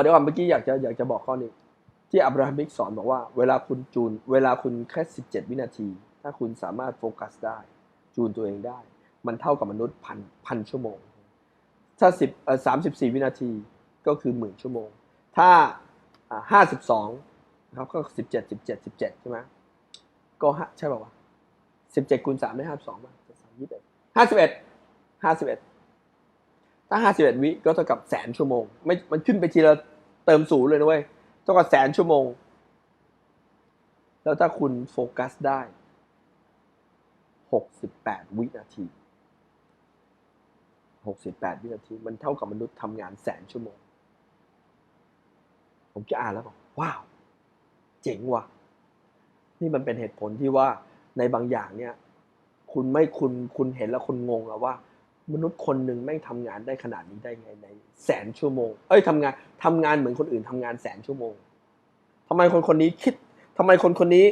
เดี๋ยวก่อนเมื่อกี้อยากจะอยากจะบอกข้อนี้ที่อับราฮัมิกสอนบอกว่าเวลาคุณจูน เวลาคุณแค่ 17 วินาที ถ้าคุณสามารถโฟกัสได้ จูนตัวเองได้ มันเท่ากับมนุษย์พันพันชั่วโมง ถ้า10เอ่อ34 วินาทีก็คือหมื่นชั่วโมง ถ้า 52นะครับก็ 17 17 17 ใช่ไหมก็ใช่ป่าวะ17คูณ3ได้52ป่ะ3 21 51 51 ถ้าห้าสิบเอ็ดวิก็เท่ากับแสนชั่วโมง ไม่ มันขึ้นไปทีละเติมศูนย์เลยนะเว้ย เท่ากับแสนชั่วโมง แล้วถ้าคุณโฟกัสได้หกสิบแปดวินาทีหกสิบแปดวินาที มันเท่ากับมนุษย์ทำงานแสนชั่วโมง ผมจะอ่านแล้วบอกว้าว เจ๋งว่ะ นี่มันเป็นเหตุผลที่ว่าในบางอย่างเนี่ย คุณไม่คุณคุณเห็นแล้วคุณงงแล้วว่า มนุษย์คนหนึ่งแม่งทำงานได้ขนาดนี้ได้ไงใน แสนชั่วโมง เอ้ยทำงานทำงานเหมือนคนอื่นทำงานแสนชั่วโมงทำไมคนคนนี้คิดทำไมคนคนนี้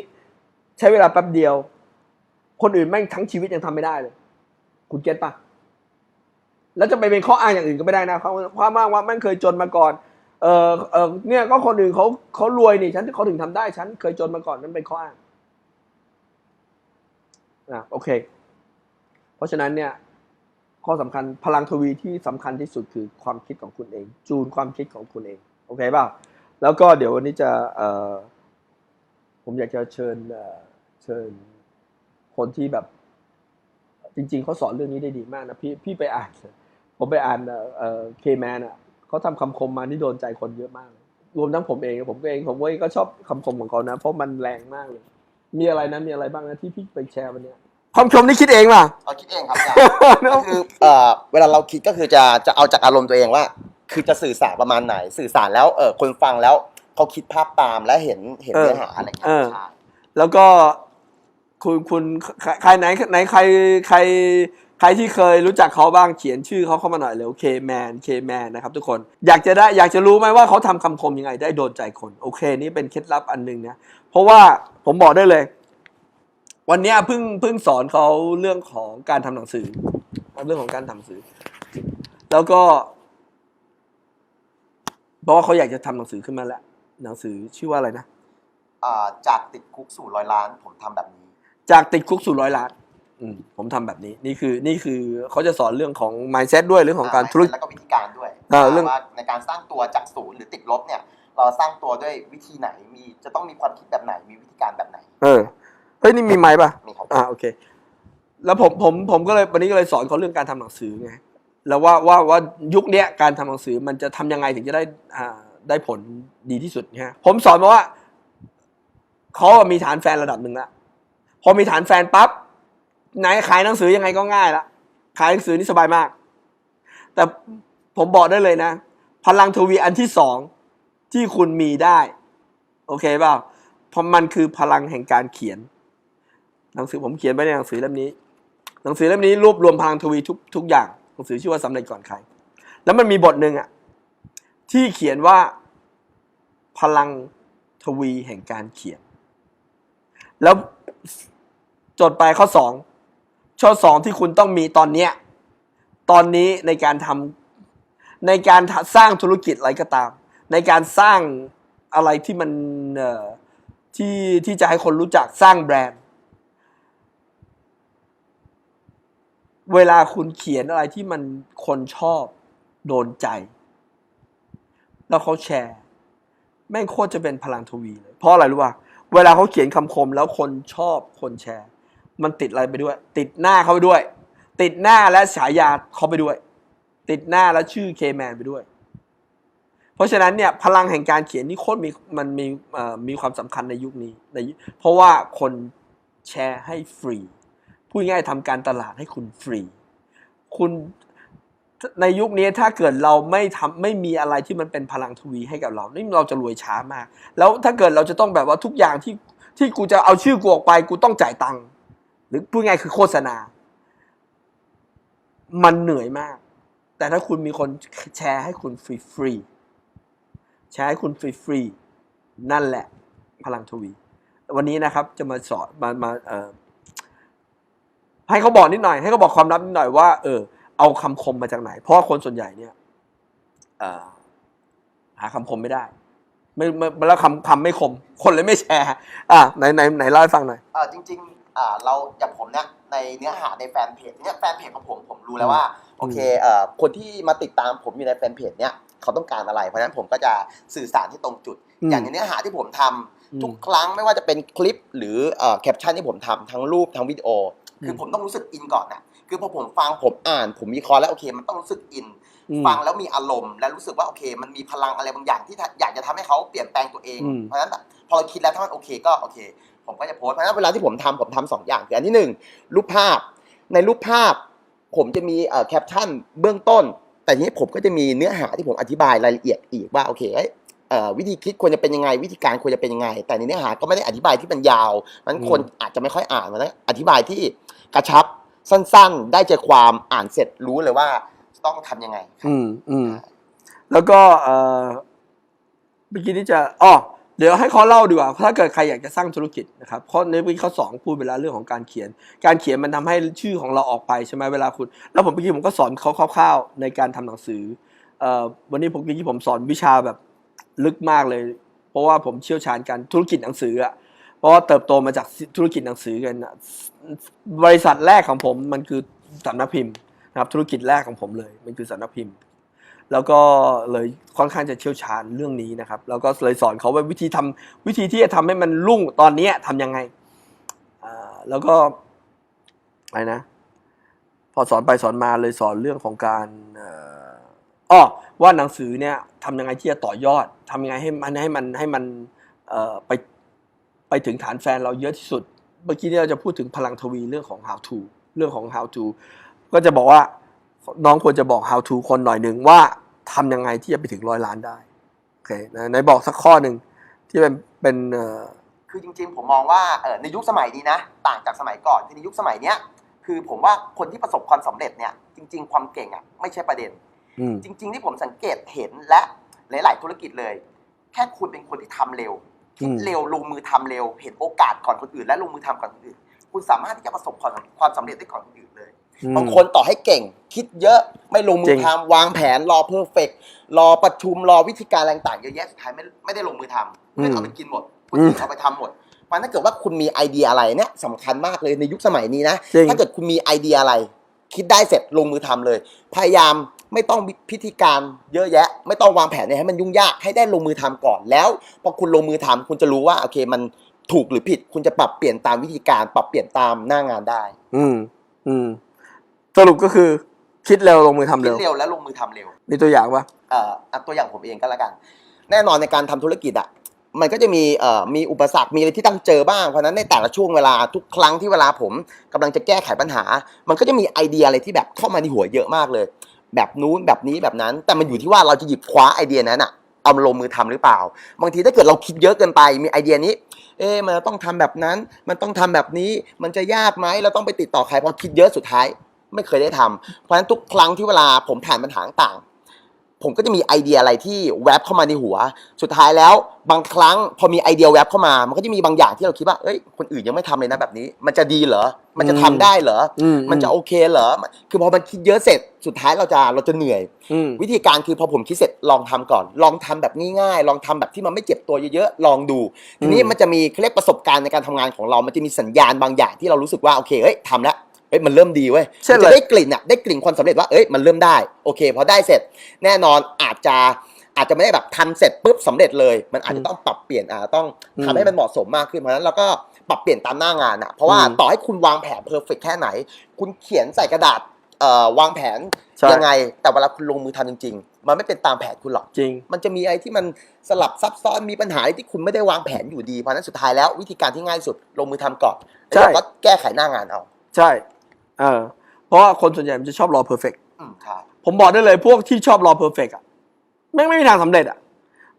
ใช้เวลาแป๊บเดียว คนอื่นแม่งทั้งชีวิตยังทำไม่ได้เลย คุณเก็ตปะแล้วจะไปเป็นข้ออ้างอย่างอื่นก็ไม่ได้นะเขาความอ้างว่าแม่งเคยจนมาก่อนเออเออเนี่ยก็คนอื่นเขาเขารวยนี่ฉันเขาถึงทำได้ฉันเคยจนมาก่อนนั่นเป็นข้ออ้างอะโอเค เพราะฉะนั้นเนี่ย ข้อสำคัญพลังทวีที่สำคัญที่สุดคือความคิดของคุณเอง จูนความคิดของคุณเองโอเคเปล่าแล้วก็เดี๋ยววันนี้จะเออผมอยากจะเชิญเชิญคนที่แบบ จริง ๆเขาสอนเรื่องนี้ได้ดีมากนะพี่พี่ไปอ่าน ผมไปอ่านเออเคแมนอะเขาทำคำคมมาที่โดนใจคนเยอะมาก รวมทั้งผมเองผมเองผมก็เองก็ชอบคำคมของเขานะ เพราะมันแรงมากเลย มีอะไรนะมีอะไรบ้างนะที่พี่ไปแชร์วันเนี้ยคำชมนี่คิดเองป่ะเอาคิดเองครับอาจารย์ ก็คือเอ่อเวลาเราคิดก็คือจะจะเอาจากอารมณ์ตัวเองว่า คือจะสื่อสารประมาณไหน สื่อสารแล้วเออคนฟังแล้วเขาคิดภาพตามและเห็นเห็นเออเนื้อหาอะไรอย่างเงี้เอยอ ใช่แล้วก็คุณคุณใครใครไหนไหนใครใครใครที่เคยรู้จักเขาบ้างเขียนชื่อเขาเข้ามาหน่อยเร็วเคแมนเคแมนนะครับทุกคนอยากจะได้อยากจะรู้ไหมว่าเขาทำคำคมยังไงได้โดนใจคน โอเค นี่เป็นเคล็ดลับอันหนึ่งนะ เพราะว่าผมบอกได้เลย วันเนี้ยเพิ่งเพิ่งสอนเขาเรื่องของการทำหนังสือเรื่องของการทำหนังสือ แล้วก็เพราะว่าเขาอยากจะทำหนังสือขึ้นมาแล้ว หนังสือชื่อว่าอะไรนะ อ่าจากติดคุกสู่ร้อยล้านผมทำแบบนี้ จากติดคุกสู่ร้อยล้านอืมผมทำแบบนี้นี่คือนี่คือเขาจะสอนเรื่องของ mindset ด้วยเรื่องของการธุรกิจ แล้วก็วิธีการด้วยอ่าเรื่อง ว่าในการสร้างตัวจากศูนย์หรือติดลบเนี่ย เราสร้างตัวด้วยวิธีไหนมีจะต้องมีความคิดแบบไหนมีวิธีการแบบไหน เออ เฮ้ยนี่มีไม้ป่ะมีครับอ่าโอเค แล้วผมผมผมก็เลยวันนี้ก็เลยสอนเขาเรื่องการทำหนังสือไงแล้วว่าว่าว่ายุคเนี้ยการทำหนังสือมันจะทำยังไงถึงจะได้อ่าได้ผลดีที่สุดนะฮะผมสอนมาว่าเขาอะมีฐานแฟนระดับหนึ่งละพอมีฐานแฟนปั๊บไหนขายหนังสือยังไงก็ง่ายละขายหนังสือนี่สบายมาก แต่ผมบอกได้เลยนะ พลังทวีอันที่สองที่คุณมีได้ โอเคเปล่าเพราะมันคือพลังแห่งการเขียน หนังสือผมเขียนไว้ในหนังสือเล่มนี้ หนังสือเล่มนี้รวบรวมพลังทวีทุกทุกอย่าง หนังสือชื่อว่าสำเร็จก่อนใคร แล้วมันมีบทหนึ่งอะที่เขียนว่าพลังทวีแห่งการเขียน แล้วจดไปข้อสองข้อสองที่คุณต้องมีตอนเนี้ยตอนนี้ในการทำในการสร้างธุรกิจอะไรก็ตาม ในการสร้างอะไรที่มันที่ที่จะให้คนรู้จักสร้างแบรนด์ เวลาคุณเขียนอะไรที่มันคนชอบโดนใจ แล้วเขาแชร์ แม่งโคตรจะเป็นพลังทวีเลย เพราะอะไรรู้ป่ะเวลาเขาเขียนคำคมแล้วคนชอบคนแชร์ มันติดอะไรไปด้วย ติดหน้าเขาไปด้วย ติดหน้าและฉายาเขาไปด้วย ติดหน้าและชื่อเคแมนไปด้วย เพราะฉะนั้นเนี่ยพลังแห่งการเขียนนี่โคตรมีมันมีมีความสำคัญในยุคนี้ในยุเพราะว่าคนแชร์ให้ฟรี พูดง่ายทำการตลาดให้คุณฟรี คุณในยุคนี้ถ้าเกิดเราไม่ทำไม่มีอะไรที่มันเป็นพลังทวีให้กับเรานี่เราจะรวยช้ามาก แล้วถ้าเกิดเราจะต้องแบบว่าทุกอย่างที่ที่กูจะเอาชื่อกูออกไปกูต้องจ่ายตังค์หรือพูดง่ายคือโฆษณา มันเหนื่อยมาก แต่ถ้าคุณมีคนแชร์ให้คุณฟรีฟรีแชร์ให้คุณฟรีฟรีนั่นแหละ พลังทวี วันนี้นะครับจะมาสอนมามาเอ่อ ให้เขาบอกนิดหน่อย ให้เขาบอกความลับนิดหน่อยว่าเออเอาคำคมมาจากไหน เพราะว่าคนส่วนใหญ่เนี่ยเอ่อหาคำคมไม่ได้ ไม่ไม่แล้วคำคำไม่คม คนเลยไม่แชร์ อะไหนไหนไหนเล่าให้ฟังหน่อยเออจริง ๆ อ่า เราอย่างผมเนี่ยในเนื้อหาในแฟนเพจเนี่ยแฟนเพจของผมผมรู้แล้วว่าโอเคเอ่อคนที่มาติดตามผมอยู่ในแฟนเพจเนี่ยเขาต้องการอะไร เพราะฉะนั้นผมก็จะสื่อสารที่ตรงจุดอืมอย่างในเนื้อหาที่ผมทำอืมทุกครั้งไม่ว่าจะเป็นคลิปหรือเอ่อแคปชั่นที่ผมทำทั้งรูปทั้งวิดีโอ คือมผมต้องรู้สึกอินก่อนนะคือพอผมฟังผมอ่าน ผมมีคอร์แล้วโอเค มันต้องรู้สึกอินอืมฟังแล้วมีอารมณ์ และรู้สึกว่าโอเค มันมีพลังอะไรบางอย่างที่อยากจะทำให้เขาเปลี่ยนแปลงตัวเองอืมเพราะฉะนั้นแบบพอเราคิดแล้วถ้ามันโอเคก็โอเค ผมก็จะโพสต์เพราะฉะนั้นเวลาที่ผมทำผมทำสองอย่างคืออันที่หนึ่งรูปภาพ ในรูปภาพ ผมจะมีเอ่อแคปชั่นเบื้องต้น แต่ทีนี้ผมก็จะมีเนื้อหาที่ผมอธิบายรายละเอียดอีกว่าโอเคเอ้ยเอ่อ วิธีคิดควรจะเป็นยังไง วิธีการควรจะเป็นยังไง แต่ในเนื้อหาก็ไม่ได้อธิบายที่มันยาวมันคนอาจจะไม่ค่อยอ่านมันอธิบายที่กระชับสั้นๆ ได้ใจความอ่านเสร็จรู้เลยว่าต้องทำยังไงครับอืมอืมแล้วก็เอ่อเมื่อกี้นี้จะอ๋อเดี๋ยวให้เขาเล่าดีกว่า ถ้าเกิดใครอยากจะสร้างธุรกิจนะครับเพราะในวิข้อสองพูดไปแล้วเรื่องของการเขียน การเขียนมันทำให้ชื่อของเราออกไปใช่ไหมเวลาคุณ แล้วผมเมื่อกี้ผมก็สอนเขาคร่าวๆในการทำหนังสือเอ่อวันนี้ผมเมื่อกี้ผมสอนวิชาแบบ ลึกมากเลย เพราะว่าผมเชี่ยวชาญการธุรกิจหนังสืออะเพราะว่าเติบโตมาจากธุรกิจหนังสือกันบริษัทแรกของผมมันคือสำนักพิมพ์นะครับธุรกิจแรกของผมเลย มันคือสำนักพิมพ์ แล้วก็เลยค่อนข้างจะเชี่ยวชาญเรื่องนี้นะครับ แล้วก็เลยสอนเขาว่าวิธีทำวิธีที่จะทำให้มันรุ่งตอนเนี้ยทำยังไงแล้วก็อะไรนะ พอสอนไปสอนมาเลยสอนเรื่องของการอ่ออ้อว่าหนังสือเนี่ย ทำยังไงที่จะต่อยอดทำยังไงให้มันให้มันให้มันไปไปถึงฐานแฟนเราเยอะที่สุด เมื่อกี้เนี่ยเราจะพูดถึงพลังทวีเรื่องของ how to เรื่องของ how to ก็จะบอกว่าน้องควรจะบอก how to คนหน่อยหนึ่งว่าทำยังไงที่จะไปถึงร้อยล้านได้โอเคนะไหนบอกสักข้อหนึ่งที่เป็นเป็นคือจริงๆ ผมมองว่าในยุคสมัยนี้นะ ต่างจากสมัยก่อนคือในยุคสมัยเนี้ยคือผมว่าคนที่ประสบความสำเร็จเนี่ยจริง ๆ ความเก่งอะไม่ใช่ประเด็น อืม จริง ๆ ที่ผมสังเกตเห็นและหลาย ๆ ธุรกิจเลย แค่คุณเป็นคนที่ทำเร็ว คิดอืมเร็วลงมือทำเร็ว เห็นโอกาสก่อนคนอื่น และลงมือทำก่อนคนอื่น คุณสามารถที่จะประสบความความสำเร็จได้ก่อนคนอื่นเลยบางคนต่อให้เก่ง คิดเยอะไม่ลงมืจริอง ทำวางแผนรอเพอร์เฟกรอประชุมรอวิธีการอะไรต่างๆเยอะแยะสุดท้ายไม่ไม่ได้ลงมือทำเพื่อนเอาไปกินหมดคนอื่นเอาไปทำหมดเพราะฉะนั้นถ้าเกิดว่าคุณมีไอเดียอะไรเนี่ยสำคัญมากเลยในยุคสมัยนี้นะ จริง ถ้าเกิดคุณมีไอเดียอะไร คิดได้เสร็จลงมือทำเลย พยายาม ไม่ต้องพิธีการเยอะแยะ ไม่ต้องวางแผนเนี่ยให้มันยุ่งยากให้ได้ลงมือทำก่อนแล้วพอคุณลงมือทำคุณจะรู้ว่าโอเคมันถูกหรือผิด คุณจะปรับเปลี่ยนตามวิธีการ ปรับเปลี่ยนตามหน้างานได้ อืม อืม สรุปก็คือคิดเร็วลงมือทำคิเร็ดวเร็วและลงมือทำเร็ว มีตัวอย่างปะเอ่ออะตัวอย่างผมเองก็แล้วกัน แน่นอนในการทำธุรกิจอะมันก็จะมีเอ่อมีอุปสรรคมีอะไรที่ต้องเจอบ้างเพราะฉะนั้นในแต่ละช่วงเวลาทุกครั้งที่เวลาผมกำลังจะแก้ไขปัญหา มันก็จะมีไอเดียอะไรที่แบบเข้ามาในหัวเยอะมากเลย แบบนู้นแบบนี้แบบนั้น แต่มันอยู่ที่ว่าเราจะหยิบคว้าไอเดียนั้นอะเอามาลงมือทำหรือเปล่า บางทีถ้าเกิดเราคิดเยอะเกินไปมีไอเดียนี้ เอ๊มันต้องทำแบบนั้น มันต้องทำแบบนี้ มันจะยากไหมเราต้องไปติดต่อใครพอคิดเยอะสุดท้าย ไม่เคยได้ทำเพราะฉะนั้นทุกครั้งที่เวลาผมผ่านปัญหาต่าง ผมก็จะมีไอเดียอะไรที่แวบเข้ามาในหัว สุดท้ายแล้วบางครั้งพอมีไอเดียแวบเข้ามา มันก็จะมีบางอย่างที่เราคิดว่าเอ้ยคนอื่นยังไม่ทำเลยนะแบบนี้ มันจะดีเหรอ มันจะทำได้เหรออืมมันจะโอเคเหรอ คือพอมันคิดเยอะเสร็จสุดท้ายเราจะเราจะเหนื่อยอืมวิธีการคือพอผมคิดเสร็จลองทำก่อน ลองทำแบบง่ายๆ ลองทำแบบที่มันไม่เจ็บตัวเยอะๆลองดู ทีนี้อืมมันจะมีเขาเรียกประสบการณ์ในการทำงานของเรา มันจะมีสัญญาณบางอย่างที่เรารู้สึกว่าโอเคเอ้ยทำแล้ว เอ้ยมันเริ่มดีเว้ยเช่นมันอะไร จะได้กลิ่นอะได้กลิ่นความสำเร็จว่าเอ้ยมันเริ่มได้โอเคพอได้เสร็จ แน่นอนอาจจะอาจจะไม่ได้แบบทำเสร็จปุ๊บสำเร็จเลย มันอาจจะต้องปรับเปลี่ยนอ่าต้องทำให้มันเหมาะสมมากขึ้นเพราะฉะนั้นเราก็ปรับเปลี่ยนตามหน้างานอะเพราะว่าอืม ต่อให้คุณวางแผนเพอร์เฟกแค่ไหน คุณเขียนใส่กระดาษเอ่อวางแผนใช่ยังไง แต่เวลาคุณลงมือทำจริง ๆ มันไม่เป็นตามแผนคุณหรอก จริง มันจะมีอะไรที่มันสลับซับซ้อนมีปัญหาอะไรที่คุณไม่ได้วางแผนอยู่ดีเพราะฉะนั้นสุดท้ายแล้ววิธีการที่ง่ายที่สุดลงมือทำก่อนใช่แล้วเราก็แก้ไขหน้างานเอา ใช่ เออเพราะว่าคนส่วนใหญ่มันจะชอบรอเพอร์เฟกอืมครับ ผมบอกได้เลยพวกที่ชอบรอเพอร์เฟกอะแม่งไม่มีทางสำเร็จอะ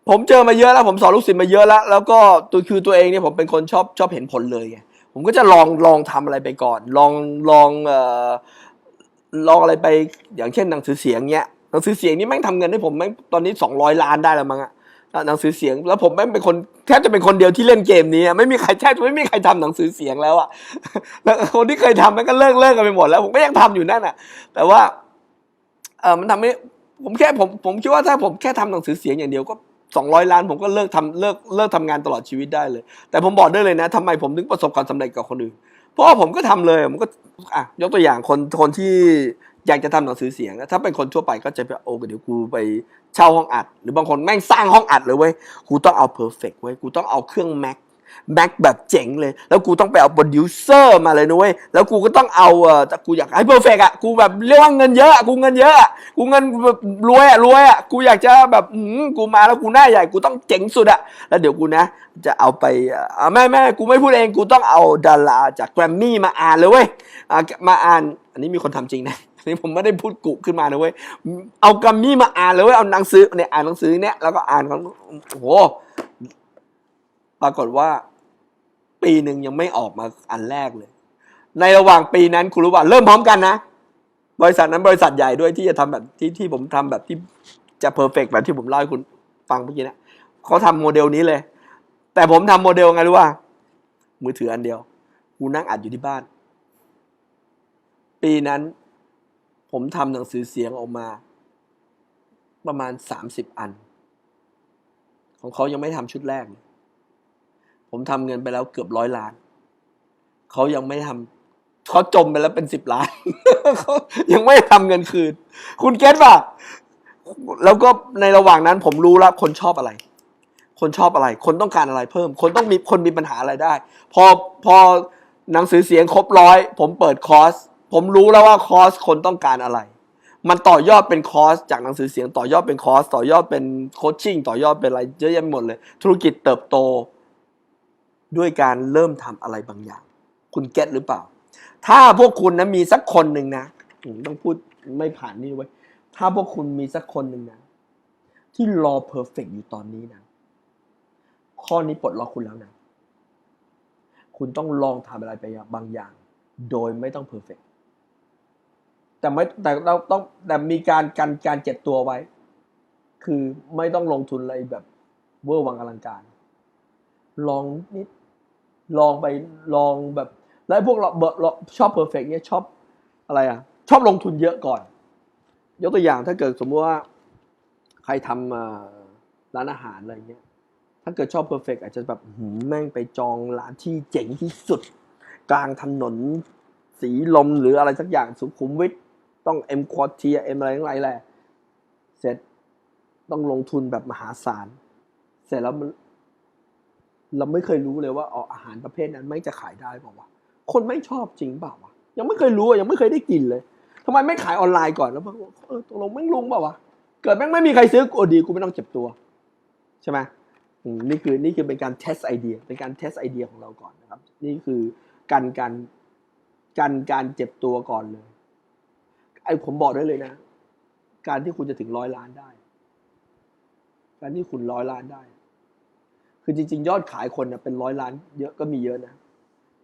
ผมเจอมาเยอะแล้วผมสอนลูกศิษย์มาเยอะแล้ว แล้วก็ตัวคือตัวเองเนี่ยผมเป็นคนชอบชอบเห็นผลเลยไงผมก็จะลองลองทำอะไรไปก่อน ลองลองเอ่อลองอะไรไปอย่างเช่นหนังสือเสียงเนี้ยหนังสือเสียงนี่แม่งทำเงินให้ผมแม่งตอนนี้สองร้อยล้านได้แล้วมั้งอะ หนังสือเสียง แล้วผมแม่งเป็นคนแทบจะเป็นคนเดียวที่เล่นเกมนี้ไม่มีใครแทบจะไม่มีใครทำหนังสือเสียงแล้วอะแล้วคนที่เคยทำม่งก็เลิกเลิกกันไปหมดแล้ว ผมก็ยังทำอยู่นั่นอะแต่ว่าเออมันทำให้ผมแค่ผมผมคิดว่าถ้าผมแค่ทำหนังสือเสียงอย่างเดียวก็สองร้อยล้านผมก็เลิกทำเลิกเลิกทำงานตลอดชีวิตได้เลย แต่ผมบอกได้เลยนะทำไมผมถึงประสบความสำเร็จกับคนอื่น เพราะผมก็ทำเลยผมก็อะยกตัวอย่างคนคนที่ อยากจะทำหนังสือเสียงนะถ้าเป็นคนทั่วไปก็จะไปโอ้เดี๋ยวกูไปเช่าห้องอัด หรือบางคนแม่งสร้างห้องอัดเลยเว้ยกูต้องเอาเพอร์เฟกเว้ยกูต้องเอาเครื่องแม็กแม็กแบบเจ๋งเลย แล้วกูต้องไปเอาโปรดิวเซอร์มาเลยนะเว้ย แล้วกูก็ต้องเอาเออกูอยากให้เพอร์เฟกอะ กูแบบเรียกว่าเงินเยอะอะกูเงินเยอะอะกูเงินแบบรวยอะรวยอะ กูอยากจะแบบอืมกูมาแล้วกูหน้าใหญ่ กูต้องเจ๋งสุดอะ แล้วเดี๋ยวกูนะ จะเอาไปอ่อแม่แม่กูไม่พูดเอง กูต้องเอาดาราจากแกรมมี่มาอ่านเลยเว้ยอะมาอ่าน อันนี้มีคนทำจริงนะ นนี้ผมไม่ได้พูดกุขึ้นมานะเว้ย เอากรมมี่มาอ่านเลยเว้ย เอาหนังสือเนี่ยอ่านหนังสือเนี่ยแล้วก็อ่านของโอ้โห ปรากฏว่า ปีหนึ่งยังไม่ออกมาอันแรกเลย ในระหว่างปีนั้นคุณรู้ว่าเริ่มพร้อมกันนะ บริษัทนั้นบริษัทใหญ่ด้วยที่จะทำแบบที่ที่ผมทำแบบที่จะเพอร์เฟกแบบที่ผมเล่าให้คุณฟังเมื่อกี้นะเขาทำโมเดลนี้เลย แต่ผมทำโมเดลไงรู้ว่ามือถืออันเดียวกูนั่งอัดอยู่ที่บ้าน ปีนั้น ผมทำหนังสือเสียงออกมา ประมาณสามสิบอัน ของเขายังไม่ทำชุดแรก ผมทำเงินไปแล้วเกือบร้อยล้าน เขายังไม่ทำเขาจมไปแล้วเป็นสิบล้านเขายังไม่ทำเงินคืน คุณเก็ตป่ะ แล้วก็ในระหว่างนั้นผมรู้แล้วคนชอบอะไร คนชอบอะไร คนต้องการอะไรเพิ่ม คนต้องมีคนมีปัญหาอะไรได้ พอพอหนังสือเสียงครบร้อย ผมเปิดคอร์ส ผมรู้แล้วว่าคอร์สคนต้องการอะไร มันต่อยอดเป็นคอร์สจากหนังสือเสียงต่อยอดเป็นคอร์สต่อยอดเป็นโคชชิ่งต่อยอดเป็นอะไรเยอะแยะหมดเลย ธุรกิจเติบโต ด้วยการเริ่มทำอะไรบางอย่าง คุณเก็ตหรือเปล่า ถ้าพวกคุณนะมีสักคนหนึ่งนะต้องพูดไม่ผ่านนี่ไว้ ถ้าพวกคุณมีสักคนหนึ่งนะ ที่รอเพอร์เฟกอยู่ตอนนี้นะ ข้อนี้ปลดล็อกคุณแล้วนะ คุณต้องลองทำอะไรไปบางอย่าง โดยไม่ต้องเพอร์เฟก แต่ไม่แต่เราต้องแต่มีการการการเจ็บตัวไว้ คือไม่ต้องลงทุนอะไรแบบเวอร์วังอลังการ ลองนิดลองไปลองแบบ แล้วพวกเราเบอร์เราชอบเพอร์เฟกเนี่ยชอบอะไรอะ ชอบลงทุนเยอะก่อน ยกตัวอย่างถ้าเกิดสมมติว่า ใครทำร้านอาหารอะไรเงี้ยถ้าเกิดชอบเพอร์เฟกอาจจะแบบหืมแม่งไปจองร้านที่เจ๋งที่สุด กลางถนนสีลมหรืออะไรสักอย่างสุขุมวิท ต้องเอ็มควอเทียเอ็มอะไรทั้งหลายแหละ เสร็จต้องลงทุนแบบมหาศาล เสร็จแล้วมัน เราไม่เคยรู้เลยว่าอ๋ออาหารประเภทนั้นไม่จะขายได้เปล่าวะคนไม่ชอบจริงเปล่าวะยังไม่เคยรู้อะยังไม่เคยได้กินเลยทำไมไม่ขายออนไลน์ก่อนแล้วบอกว่าเออตกลงแม่งลุงเปล่าวะเกิดแม่งไม่มีใครซื้อกูดีกูไม่ต้องเจ็บตัว ใช่ไหมอืมนี่คือนี่คือเป็นการเทสไอเดีย เป็นการเทสไอเดียของเราก่อนนะครับ นี่คือการการการการเจ็บตัวก่อนเลย ไอ้ผมบอกได้เลยนะ การที่คุณจะถึงร้อยล้านได้ การที่คุณร้อยล้านได้ คือจริง ๆ ยอดขายคนเนี่ยเป็นร้อยล้าน เยอะก็มีเยอะนะ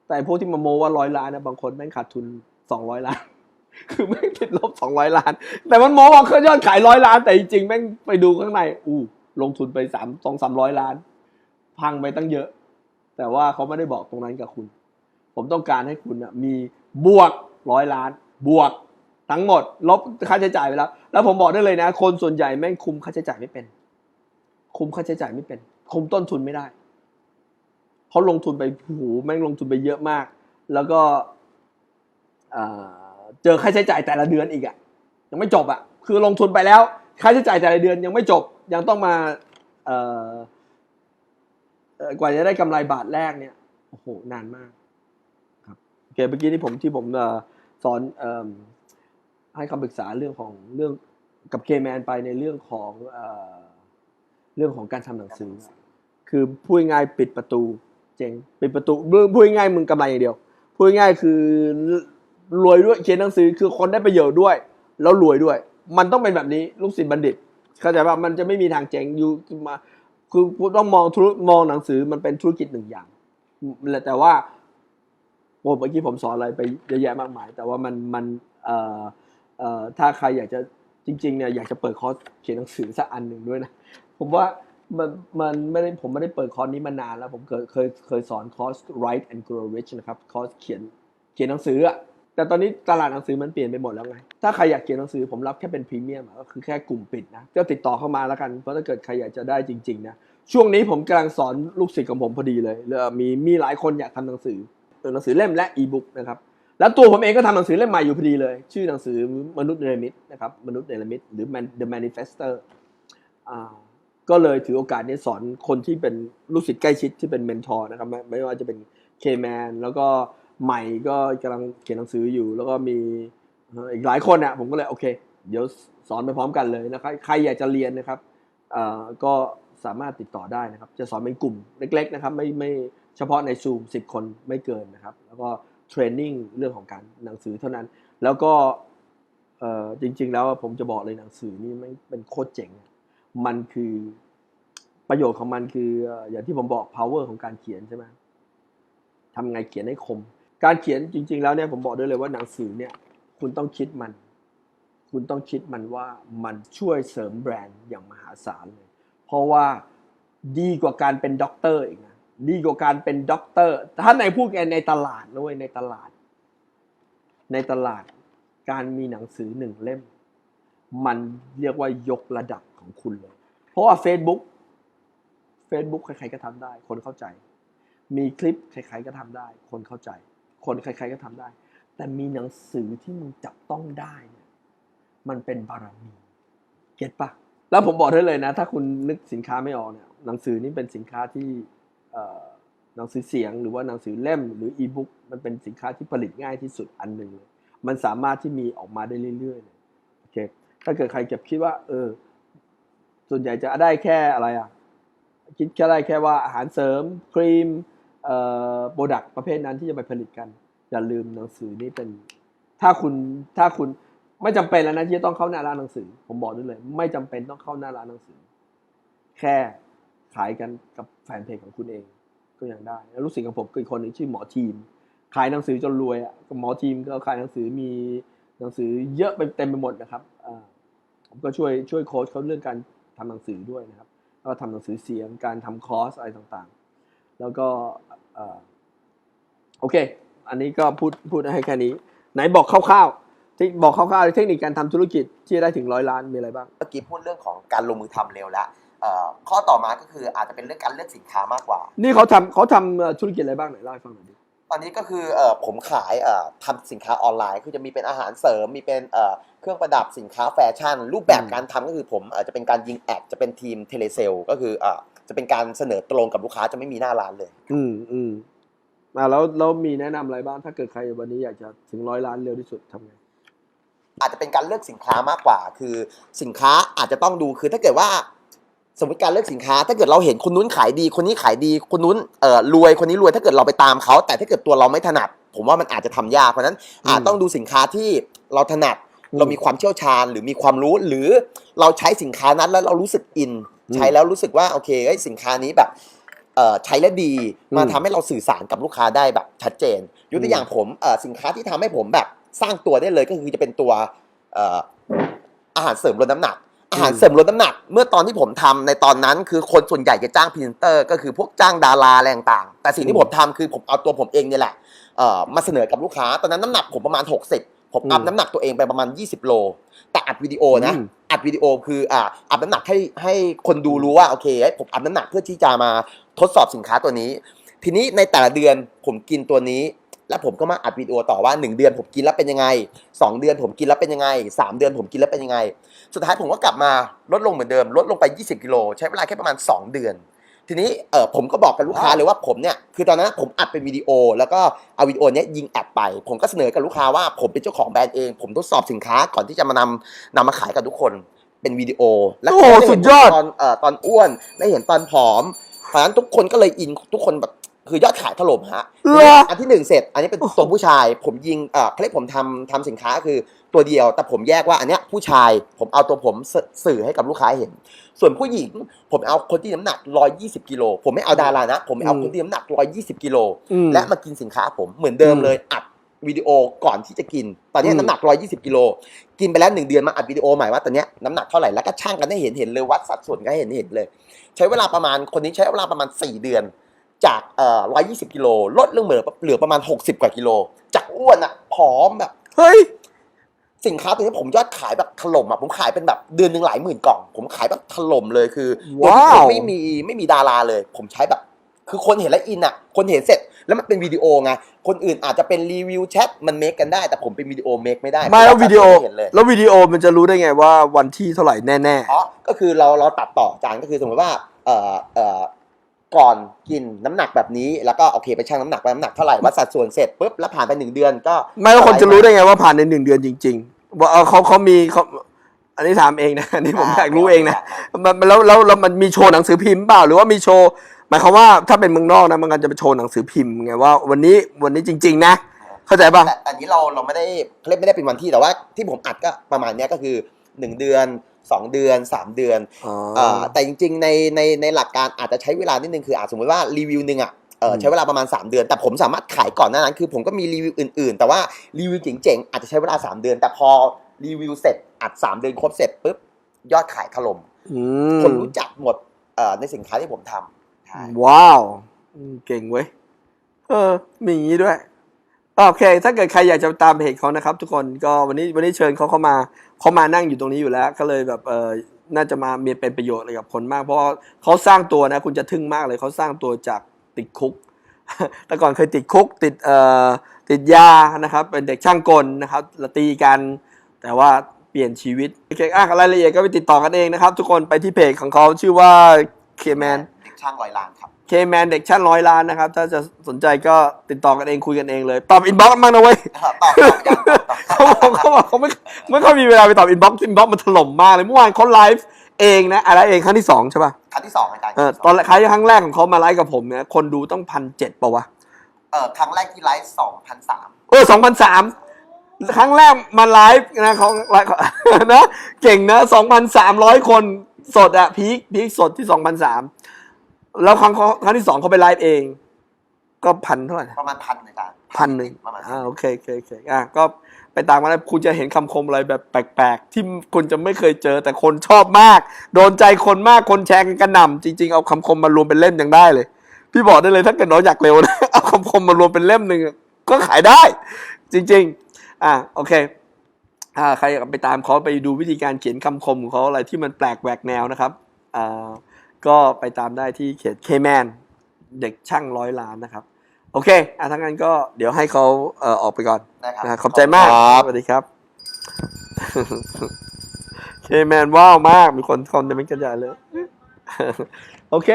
แต่พวกที่มาโมว่าร้อยล้านนะบางคนแม่งขาดทุนสองร้อยล้าน คือแม่งติดลบสองร้อยล้าน แต่มันโมว่าเขายอดขายร้อยล้าน แต่จริงๆแม่งไปดูข้างใน อู้ลงทุนไปสามสองสามร้อยล้าน พังไปตั้งเยอะ แต่ว่าเขาไม่ได้บอกตรงนั้นกับคุณ ผมต้องการให้คุณนะมีบวกร้อยล้าน บวก ทั้งหมด ลบค่าใช้จ่ายไปแล้ว แล้วผมบอกได้เลยนะ คนส่วนใหญ่แม่งคุมค่าใช้จ่ายไม่เป็น คุมค่าใช้จ่ายไม่เป็น คุมต้นทุนไม่ได้เขาลงทุนไปโหแม่งลงทุนไปเยอะมาก แล้วก็เจอค่าใช้จ่ายแต่ละเดือนอีกอะยังไม่จบอะคือลงทุนไปแล้วค่าใช้จ่ายแต่ละเดือนยังไม่จบยังต้องมาเกว่าจะได้กำไรบาทแรกเนี่ยโอ้โหนานมากครับโอเคเมื่อกี้ที่ผมที่ผมอสอนอ ให้คำปรึกษาเรื่องของเรื่องกับเคแมนไปในเรื่องของเรื่องของการทำหนังสือ คือพูดง่ายปิดประตูเจ๋งปิดประตูพูดง่ายมึงกำไรอย่างเดียวพูดง่ายคือรวยด้วยเขียนหนังสือคือคนได้ประโยชน์ด้วย แล้วรวยด้วย มันต้องเป็นแบบนี้ลูกศิษย์บัณฑิตเข้าใจป่ะมันจะไม่มีทางเจ๋งอยู่มาคือต้องมองธุรมองหนังสือมันเป็นธุรกิจหนึ่งอย่างแต่ว่าโอ้เมื่อกี้ผมสอนอะไรไปเยอะแยะมากมาย แต่ว่ามันมันเอ่อ ถ้าใครอยากจะจริงๆเนี่ยอยากจะเปิดคอร์สเขียนหนังสือสักอันหนึ่งด้วยนะผมว่ามันมันไม่ได้ผมไม่ได้เปิดคอร์สนี้มานานแล้วผมเคยเคยเคยสอนคอร์ส write and grow rich นะครับคอร์สเขียนเขียนหนังสืออะแต่ตอนนี้ตลาดหนังสือมันเปลี่ยนไปหมดแล้วไง ถ้าใครอยากเขียนหนังสือผมรับแค่เป็นพรีเมียมก็คือแค่กลุ่มปิดนะ ก็ติดต่อเข้ามาแล้วกัน เพราะถ้าเกิดใครอยากจะได้จริงๆนะ ช่วงนี้ผมกำลังสอนลูกศิษย์ของผมพอดีเลยแล้วมีมีหลายคนอยากทำหนังสือหนังสือเล่มและอีบุ๊กนะครับ แล้วตัวผมเองก็ทำหนังสือเล่มใหม่อยู่พอดีเลย ชื่อหนังสือมนุษย์เนรมิตนะครับมนุษย์เนรมิตหรือ The Manifestor อ่าก็เลยถือโอกาสนี้สอนคนที่เป็นลูกศิษย์ใกล้ชิดที่เป็นเมนทอร์นะครับไม่ไม่ว่าจะเป็นเคแมนแล้วก็ใหม่ก็กำลังเขียนหนังสืออยู่ แล้วก็มีอีกหลายคนอะผมก็เลยโอเค เดี๋ยวสอนไปพร้อมกันเลยนะครับใครอยากจะเรียนนะครับอ่าก็สามารถติดต่อได้นะครับ จะสอนเป็นกลุ่มเล็ก ๆ นะครับ ไม่ไม่เฉพาะในซูม10 คนไม่เกินนะครับ แล้วก็ เทรนนิ่งเรื่องของการหนังสือเท่านั้น แล้วก็จริง ๆ แล้วผมจะบอกเลยหนังสือนี่ไม่เป็นโคตรเจ๋ง มันคือประโยชน์ของมันคือเอ่ออย่างที่ผมบอก power ของการเขียนใช่ไหมทำไงเขียนให้คม การเขียนจริง ๆ แล้วเนี่ยผมบอกได้เลยว่าหนังสือเนี่ยคุณต้องคิดมัน คุณต้องคิดมันว่ามันช่วยเสริมแบรนด์อย่างมหาศาลเลย เพราะว่าดีกว่าการเป็นด็อกเตอร์อีกนะ ดีกว่าการเป็นด็อกเตอร์ ถ้าในพูดกันในตลาดนะเว้ยในตลาด ในตลาดการมีหนังสือหนึ่งเล่ม มันเรียกว่ายกระดับของคุณเลย เพราะว่า Facebook Facebook ใครๆก็ทำได้ คนเข้าใจ มีคลิปใครๆก็ทำได้ คนเข้าใจ คนใครๆก็ทำได้ แต่มีหนังสือที่มึงจับต้องได้เนี่ยมันเป็นบารมี เก็ตปะแล้วผมบอกได้เลยนะ ถ้าคุณนึกสินค้าไม่ออกเนี่ยหนังสือนี่เป็นสินค้าที่ หนังสือเสียงหรือว่าหนังสือเล่มหรืออีบุ๊กมันเป็นสินค้าที่ผลิตง่ายที่สุดอันหนึ่งเลยมันสามารถที่มีออกมาได้เรื่อยๆเลยโอเคถ้าเกิดใครเก็บคิดว่า เออ ส่วนใหญ่จะได้แค่อะไรอะคิดแค่ได้แค่ว่าอาหารเสริมครีมเอ่อโปรดักประเภทนั้นที่จะไปผลิตกัน อย่าลืมหนังสือนี่เป็น ถ้าคุณถ้าคุณไม่จำเป็นแล้วนะที่จะต้องเข้าหน้าร้านหนังสือ ผมบอกด้วยเลย ไม่จำเป็นต้องเข้าหน้าร้านหนังสือ แค่ ขายกันกับแฟนเพจของคุณเองก็ยังได้ แล้วลูกศิษย์ของผมก็อีกคนนึ่งชื่อหมอทีม ขายหนังสือจนรวยอะหมอทีมก็ขายหนังสือมีหนังสือเยอะไปเต็มไปหมดนะครับผมก็ช่วยช่วยโค้ชเขาเรื่องการทำหนังสือด้วยนะครับแล้วก็ทำหนังสือเสียงการทำคอร์สอะไรต่างๆ แล้วก็โอเค อันนี้ก็พูดพูดให้แค่นี้ ไหนบอกคร่าวๆที่บอกคร่าวๆเทคนิคการทำธุรกิจที่ได้ถึงร้อยล้านมีอะไรบ้างเมื่อกี้พูดเรื่องของการลงมือทำเร็วแล้ว เอ่อข้อต่อมาก็คืออาจจะเป็นเรื่องการเลือกสินค้ามากกว่า นี่เขาทำเขาทำเอ่อธุรกิจอะไรบ้างไหนเล่าให้ฟังหน่อยดิ ตอนนี้ก็คือเอ่อผมขายเอ่อทำสินค้าออนไลน์คือจะมีเป็นอาหารเสริมมีเป็นเอ่อเครื่องประดับสินค้าแฟชั่น รูปแบบการทำก็คือผมเอ่อจะเป็นการยิงแอดจะเป็นทีมเทเลเซลก็คือเอ่อจะเป็นการเสนอตรงกับลูกค้าจะไม่มีหน้าร้านเลย อืมอืมอ่าแล้วแล้วมีแนะนำอะไรบ้าง ถ้าเกิดใครวันนี้อยากจะถึงร้อยล้านเร็วที่สุดทำไง อาจจะเป็นการเลือกสินค้ามากกว่า คือสินค้าอาจจะต้องดูคือถ้าเกิดว่า สมมติการเลือกสินค้า ถ้าเกิดเราเห็นคนนู้นขายดี คนนี้ขายดีคนนู้นเอ่อรวยคนนี้รวยถ้าเกิดเราไปตามเขาแต่ถ้าเกิดตัวเราไม่ถนัด ผมว่ามันอาจจะทำยากเพราะฉะนั้นอาจต้องดูสินค้าที่เราถนัดอืมเรามีความเชี่ยวชาญหรือมีความรู้หรือเราใช้สินค้านั้นแล้วเรารู้สึกอินอืมใช้แล้วรู้สึกว่าโอเคเอ้ยสินค้านี้แบบเอ่อใช้แล้วดีอืมมาทำให้เราสื่อสารกับลูกค้าได้แบบชัดเจนยกตัวอย่างผมเอ่อสินค้าที่ทำให้ผมแบบสร้างตัวได้เลยก็คือจะเป็นตัวเอ่ออาหารเสริมลดน้ำหนัก อาหารเสริมลดน้ำหนัก เมื่อตอนที่ผมทำในตอนนั้น คือคนส่วนใหญ่จะจ้างพรีเซนเตอร์ ก็คือพวกจ้างดาราอะไรต่างๆแต่สิ่งอืที่มผมทำคือผมเอาตัวผมเองเนี่ยแหละเอ่อมาเสนอกับลูกค้า ตอนนั้นน้ำหนักผมประมาณ 60 ผมอัพอืมน้ำหนักตัวเองไปประมาณ 20 โล แต่อัดวิดีโอนะอืมอัดวิดีโอคืออ่าอัพน้ำหนักให้ให้คนดูรู้ว่าโอเคเอ้ยผมอัพน้ำหนักเพื่อที่จะมาทดสอบสินค้าตัวนี้ ทีนี้ในแต่ละเดือนผมกินตัวนี้ แล้วผมก็มาอัดวิดีโอต่อว่า 1 เดือนผมกินแล้วเป็นยังไง 2 เดือนผมกินแล้วเป็นยังไง 3 เดือนผมกินแล้วเป็นยังไง สุดท้ายผมก็กลับมาลดลงเหมือนเดิม ลดลงไป 20 กิโลใช้เวลาแค่ประมาณ 2 เดือน ทีนี้เออผมก็บอกกับลูกค้าเลยว่าผมเนี่ยคือตอนนั้นผมอัดเป็นวิดีโอ แล้วก็เอาวิดีโอเนี้ยยิงแอดไป ผมก็เสนอกับลูกค้าว่าผมเป็นเจ้าของแบรนด์เอง ผมทดสอบสินค้าก่อนที่จะมานำนำมาขายกับทุกคนเป็นวิดีโอ แล้วโอ้โหก็ไเห็นสุดยอดตอนเอ่อตอนอ้วนได้เห็นตอนผอมเพราะฉะนั้นทุกคนก็เลยอินทุกคนแบบ คือยอดขายถล่มฮะเหรออันที่หนึ่งเสร็จ อันนี้เป็นโอ้โหตัวผู้ชาย ผมยิงเอ่อเขาเรียกผมทำทำสินค้าคือตัวเดียว แต่ผมแยกว่าอันเนี้ยผู้ชายผมเอาตัวผมสสื่อให้กับลูกค้าเห็น ส่วนผู้หญิง ผมเอาคนที่น้ำหนัก 120กิโลผมไม่เอาดารานะ ผมเอาคนที่น้ำหนัก 120กิโลอืม และมากินสินค้าผมเหมือนเดิมอืมเลยอัดวิดีโอก่อนที่จะกิน ตอนนี้อืม น้ำหนัก 120กิโลกินไปแล้วหนึ่งเดือนมาอัดวิดีโอใหม่ว่าตอนเนี้ยน้ำหนักเท่าไหร่แล้วก็ช่างกันให้เห็นเห็นเลยวัดสัดส่วนก็ให้เห็นเห็นเลย ใช้เวลาประมาณคนนี้ใช้เวลาประมาณ 4 เดือน จากเอ่อ120กิโลลดลงเหลือเหลือประมาณ60กว่ากิโล จากอ้วนอะผอมแบบเฮ้ยสินค้าตัวนี้ผมยอดขายแบบถล่มอะผมขายเป็นแบบเดือนหนึ่งหลายหมื่นกล่อง ผมขายแบบถล่มเลยคือโดยที่ว้าวผมไม่มีไม่มีดาราเลย ผมใช้แบบ คือคนเห็นแล้วอินอะคนเห็นเสร็จแล้วมันเป็นวิดีโอไงคนอื่นอาจจะเป็นรีวิวแชทมันเมคกันได้ แต่ผมเป็นวิดีโอเมคไม่ได้ไม่แล้ววิดีโอเห็นเลยแล้ววิดีโอมันจะรู้ได้ไงว่าวันที่เท่าไหร่แน่อ๋อก็คือเราเราตัดต่อจานก็คือสมมติว่าเอ่อเอ่อ ก่อนกินน้ำหนักแบบนี้ แล้วก็โอเคไปชั่งน้ำหนักว่าน้ำหนักเท่าไหร่วัดสัดส่วนเสร็จปุ๊บแล้วผ่านไปหนึ่งเดือนก็ๆไม่แล้วคนจะรู้ได้ไงว่าผ่านในหนึ่งเดือนจริง ๆ ว่าเออเขาเขามีเขาอันนี้ถามเองนะอันนี้ผมอยากรู้เองนะมันมันแล้วแล้วแล้วมันมีโชว์หนังสือพิมพ์เปล่าหรือว่ามีโชว์ หมายความว่าถ้าเป็นเมืองนอกนะมันก็จะไปโชว์หนังสือพิมพ์ไงว่าวันนี้วันนี้จริง ๆ นะ เข้าใจป่ะแต่แต่อันนี้เราเราไม่ได้เขาเรียกไม่ได้เป็นวันที่แต่ว่าที่ผมอัดก็ประมาณเนี้ยก็คือหนึ่งเดือนสองเดือนสามเดือนอ๋อเอ่อแต่จริงๆในในในหลักการอาจจะใช้เวลานิดนึงคืออาจสมมติว่ารีวิวหนึ่งอะเอออืมใช้เวลาประมาณ 3 เดือน แต่ผมสามารถขายก่อนหน้านั้น คือผมก็มีรีวิวอื่น ๆ แต่ว่ารีวิวเจ๋งๆอาจจะใช้เวลา 3 เดือน แต่พอรีวิวเสร็จอัด 3 เดือนครบเสร็จปุ๊บยอดขายถล่มอืมคนรู้จักหมดเอ่อในสินค้าที่ผมทำใช่ว้าวอืมเก่งเว้ยเออมีอย่างนี้ด้วย โอเค ถ้าเกิดใครอยากจะตามเพจเขานะครับ ทุกคนก็วันนี้วันนี้เชิญเขาเข้ามาเขามานั่งอยู่ตรงนี้อยู่แล้ว ก็เลยแบบเออน่าจะมามีเป็นประโยชน์อะไรกับคนมาก เพราะเขาสร้างตัวนะคุณจะทึ่งมากเลยเขาสร้างตัวจากติดคุก แต่ก่อนเคยติดคุกติดเอ่อติดยานะครับ เป็นเด็กช่างกลนะครับแล้วตีกัน แต่ว่าเปลี่ยนชีวิตโอเคอะรายละเอียดก็ไปติดต่อกันเองนะครับ ทุกคนไปที่เพจของเขาชื่อว่าเคแมน ช่างร้อยล้านครับเคแมนเด็กชั้นร้อยล้านนะครับ ถ้าจะสนใจก็ติดต่อกันเองคุยกันเองเลย ตอบอินบ็อกซ์บ้างนะเว้ยตอบตอบยังตอบตอบเขาบอกเขาบอกเขาไม่ไม่ค่อยมีเวลาไปตอบอินบ็อกซ์อินบ็อกซ์มันถล่มมากเลยเมื่อวานเขาไลฟ์เองนะอะไรเองครั้งที่สองใช่ป่ะครั้งที่สองอาจารย์เออตอนครั้งครั้งแรกของเขามาไลฟ์กับผมเนี่ยคนดูต้องพันเจ็ดป่าวะเออครั้งแรกที่ไลฟ์สองพันสามเออสองพันสามครั้งแรกมาไลฟ์นะเขาไลฟ์นะเก่งนะสองพันสามร้อยคนสดอะพีคพีคสดที่สองพันสาม แล้วครั้งเขาครั้งที่สองเขาไปไลฟ์เอง ก็พันเท่าไหร่ประมาณพันอาจารย์พันหนึ่งประมาณอ่าโอเคโอเคโอเคอะก็ไปตามมาแล้วคุณจะเห็นคำคมอะไรแบบแปลกๆ ที่คุณจะไม่เคยเจอแต่คนชอบมาก โดนใจคนมากคนแชร์กันกระหน่ำจริง ๆ เอาคำคมมารวมเป็นเล่มยังได้เลย พี่บอกได้เลยถ้าเกิดน้องอยากเร็วนะเอาคำคมมารวมเป็นเล่มหนึ่งก็ขายได้ จริง ๆ อะโอเคอ่าใครอยากไปตามเขาไปดูวิธีการเขียนคำคมของเขาอะไรที่มันแปลกแหวกแนวนะครับอ่า ก็ไปตามได้ที่เขียนเคแมนเด็กช่างร้อยล้านนะครับ โอเคอะทั้างนั้นก็เดี๋ยวให้เขาเอ่อออกไปก่อนนะครับนะขอบใจมากครับสวัสดีครับเคแมนว้าวมาก มีคนคอมเมนต์กันใหญ่เลย โอเค